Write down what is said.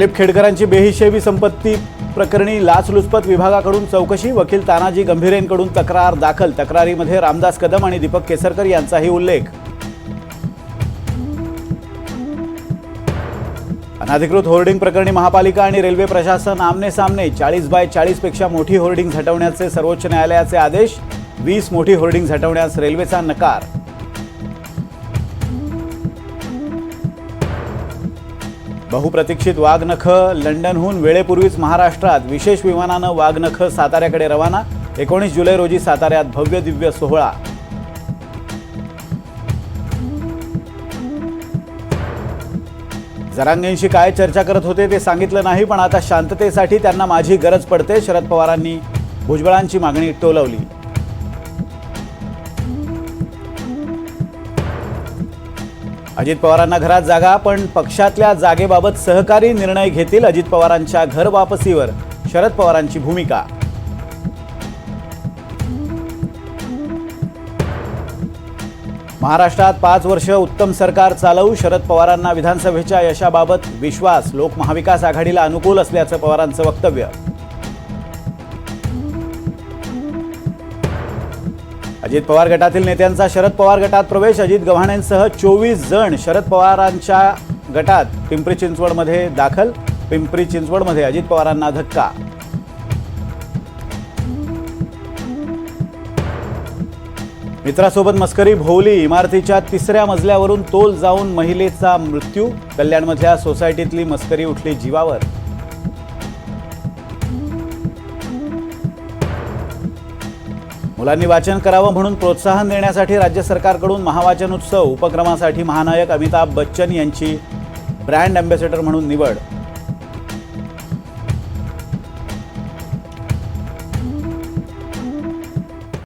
दिलीप खेडकरांची बेहिशेबी संपत्ती प्रकरणी लाचलुचपत विभागाकडून चौकशी वकील तानाजी गंभीरेंकडून तक्रार दाखल. तक्रारीमध्ये रामदास कदम आणि दीपक केसरकर यांचाही उल्लेख. अनधिकृत होर्डिंग प्रकरणी महापालिका आणि रेल्वे प्रशासन आमने सामने चाळीस बाय चाळीसपेक्षा मोठी होर्डिंग हटवण्याचे सर्वोच्च न्यायालयाचे आदेश वीस मोठी होर्डिंग हटवण्यास रेल्वेचा नकार. बहुप्रतीक्षित वाघनख लंडनहून वेळेपूर्वीच महाराष्ट्रात विशेष विमानानं वाघनख साताऱ्याकडे रवाना. एकोणीस जुलै रोजी साताऱ्यात भव्य दिव्य सोहळा. जरांगेंशी काय चर्चा करत होते ते सांगितलं नाही पण आता शांततेसाठी त्यांना माझी गरज पडते शरद पवारांनी भुजबळांची मागणी टोलवली. अजित पवारांना घरात जागा पण पक्षातल्या जागेबाबत सहकारी निर्णय घेतील अजित पवारांच्या घर वापसीवर. शरद पवारांची भूमिका. महाराष्ट्रात पाच वर्ष उत्तम सरकार चालवू शरद पवारांना विधानसभेच्या यशाबाबत विश्वास लोक महाविकास आघाडीला अनुकूल असल्याचं पवारांचं वक्तव्य. अजित पवार गटातील नेत्यांचा शरद पवार गटात प्रवेश. अजित गव्हाणेंसह चोवीस जण शरद पवारांच्या गटात पिंपरी चिंचवडमध्ये दाखल. पिंपरी चिंचवडमध्ये अजित पवारांना धक्का. मित्रासोबत मस्करी भोवली इमारतीच्या तिसऱ्या मजल्यावरून तोल जाऊन महिलेचा मृत्यू. कल्याणमधल्या सोसायटीतली मस्करी उठली जीवावर. मुलांनी वाचन करावं म्हणून प्रोत्साहन देण्यासाठी राज्य सरकारकडून महावाचन उत्सव उपक्रमासाठी महानायक अमिताभ बच्चन यांची ब्रँड अँबॅसेडर म्हणून निवड.